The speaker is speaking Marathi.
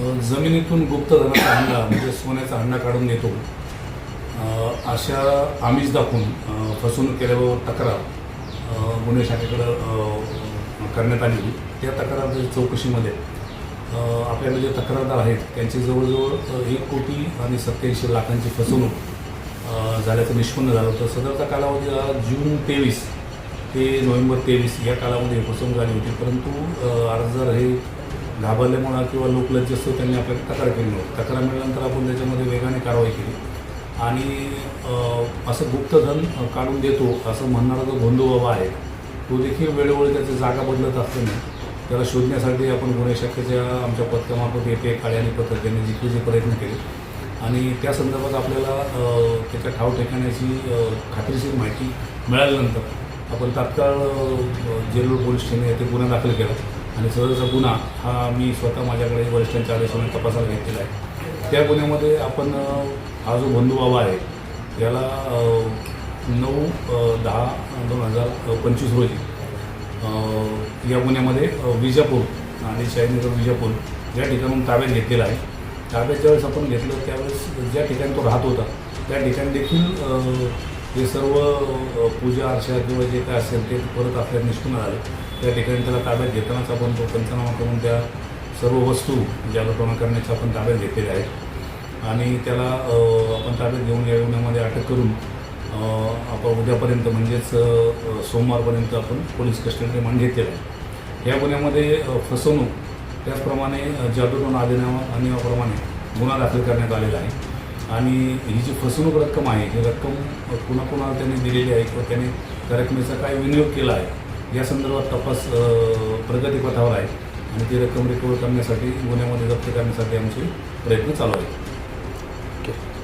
जमिनीतून गुप्तधनाचा हंडा म्हणजे सोन्याचा हंडा काढून देतो अशा आमिष दाखवून फसवणूक केल्याबाबत तक्रार गुन्हे शाखेकडं करण्यात आली होती त्या तक्रार चौकशीमध्ये आपल्याला आपल्याकडे जे तक्रारदार आहेत त्यांची जवळजवळ एक कोटी आणि सत्याऐंशी लाखांची फसवणूक झाल्याचं निष्पन्न झालं होतं. सदरचा कालावधी हा जून तेवीस ते नोव्हेंबर तेवीस या कालामध्ये फसवणूक झाली होती. परंतु अर्ज अर्जदार हे घाबरल्यामुळं किंवा लोकलज्जस्थ त्यांनी आपल्याला तक्रार केली नव्हती. तक्रार मिळाल्यानंतर आपण त्याच्यामध्ये वेगाने कारवाई केली. आणि असं गुप्तधन काढून देतो असं म्हणणारा जो बंधू बाबा आहे तो देखील वेळोवेळी त्याची जागा बदलत असल्याने त्याला शोधण्यासाठी आपण गुन्हे शाखेच्या आमच्या पथकामार्फत येते काळ्याने आणि पथक यांनी जिकरीचे प्रयत्न केले. आणि त्या संदर्भात आपल्याला त्याच्या ठाव ठिकाण्याची खात्रीशीर माहिती मिळाल्यानंतर आपण तात्काळ जेलूर पोलीस स्टेशन येथे गुन्हा दाखल केला. आणि सदरचा गुन्हा हा मी स्वतः माझ्याकडे वरिष्ठांच्या आदेशाने तपासायला घेतलेला आहे. त्या गुन्ह्यामध्ये आपण हा जो बंधू बाबा आहे याला नऊ दहा दोन हजार पंचवीस रोजी या गुन्ह्यामध्ये विजापूर आणि शाहीनगर विजापूर या ठिकाणून ताब्यात घेतलेला आहे. ताब्यात ज्यावेळेस आपण घेतलं त्यावेळेस ज्या ठिकाणी तो राहत होता त्या ठिकाणी देखील हे सर्व पूजा अर्चा किंवा जे काय असेल ते परत आपल्या निष्ठून झाले त्या ठिकाणी त्याला ताब्यात घेतानाच आपण तो पंचनामा करून त्या सर्व वस्तू जागृतपणा करण्याच्या आपण ताब्यात घेतलेल्या आहेत आणि त्याला आपण ताब्यात घेऊन या गुन्ह्यामध्ये अटक करून आपण उद्यापर्यंत म्हणजेच सोमवारपर्यंत आपण पोलीस कस्टडी रिमांड घेतलेला आहे. या गुन्ह्यामध्ये फसवणूक त्याचप्रमाणे अ, जादूटोना अधिनियम गुन्हा दाखल करण्यात आलेला आहे. आणि ही जी फसवणूक रक्कम आहे ही रक्कम कुणाकुणाला त्यांनी दिलेली आहे किंवा त्यांनी त्या रकमेचा काय विनियोग केला आहे या संदर्भात तपास प्रगतीपथावर आहे. आणि ती रक्कम रिकवर करण्यासाठी गुन्ह्यामध्ये जप्त करण्यासाठी आमचे प्रयत्न चालू आहेत.